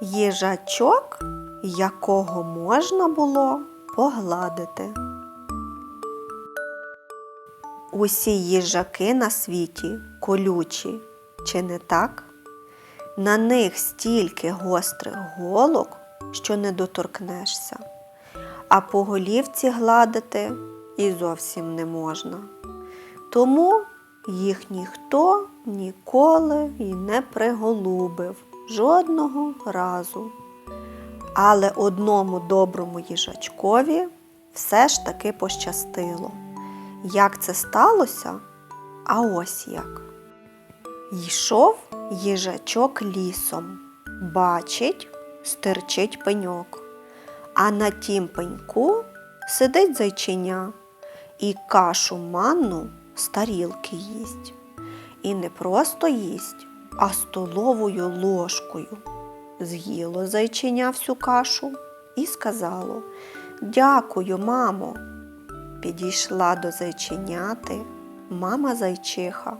Їжачок, якого можна було погладити. Усі їжаки на світі колючі, чи не так? На них стільки гострих голок, що не доторкнешся, а по голівці гладити і зовсім не можна. Тому їх ніхто ніколи і не приголубив жодного разу. Але одному доброму їжачкові все ж таки пощастило. Як це сталося? А ось як. Йшов їжачок лісом, бачить, стирчить пеньок, а на тім пеньку сидить зайчиня і кашу манну з тарілки їсть. І не просто їсть, а столовою ложкою. З'їло зайчиня всю кашу і сказало Дякую, мамо. Підійшла до зайченяти мама зайчиха,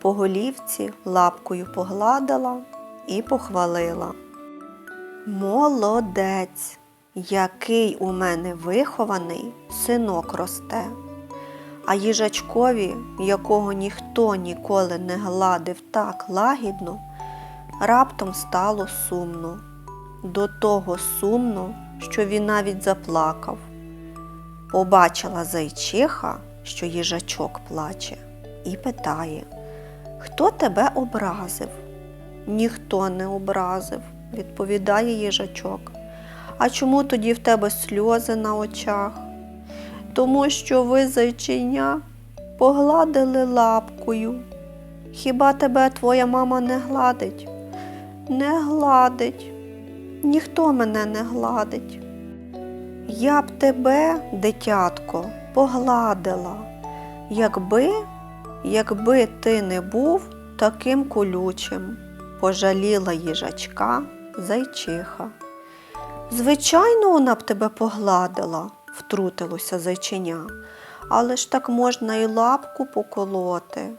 по голівці лапкою погладила і похвалила. Молодець, який у мене вихований синок росте. А їжачкові, якого ніхто ніколи не гладив так лагідно, раптом стало сумно. До того сумно, що він навіть заплакав. Побачила зайчиха, що їжачок плаче, і питає, хто тебе образив? Ніхто не образив, відповідає їжачок. А чому тоді в тебе сльози на очах? Тому що ви, зайчиня, погладили лапкою. Хіба тебе твоя мама не гладить? Не гладить. Ніхто мене не гладить. Я б тебе, дитятко, погладила, якби, якби ти не був таким колючим, пожаліла їжачка зайчиха. Звичайно, вона б тебе погладила, втрутилося зайчиня, але ж так можна і лапку поколоти.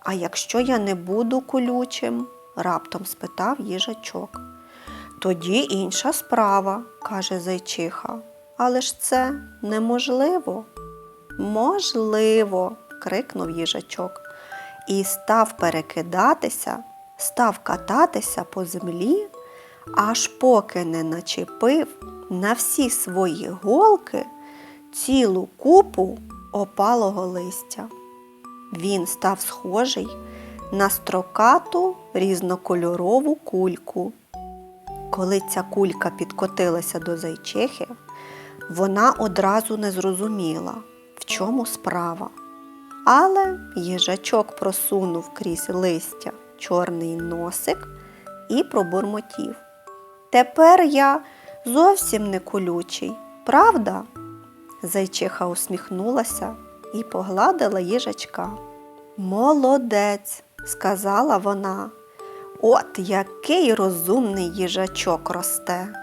А якщо я не буду колючим? раптом спитав їжачок. Тоді інша справа, каже зайчиха. Але ж це неможливо. Можливо, крикнув їжачок і став перекидатися, став кататися по землі, аж поки не начепив на всі свої голки цілу купу опалого листя. Він став схожий на строкату різнокольорову кульку. Коли ця кулька підкотилася до зайчихи, вона одразу не зрозуміла, в чому справа. Але їжачок просунув крізь листя чорний носик і пробурмотів. Тепер я зовсім не колючий, правда? Зайчиха усміхнулася і погладила їжачка. Молодець, сказала вона. От який розумний їжачок росте.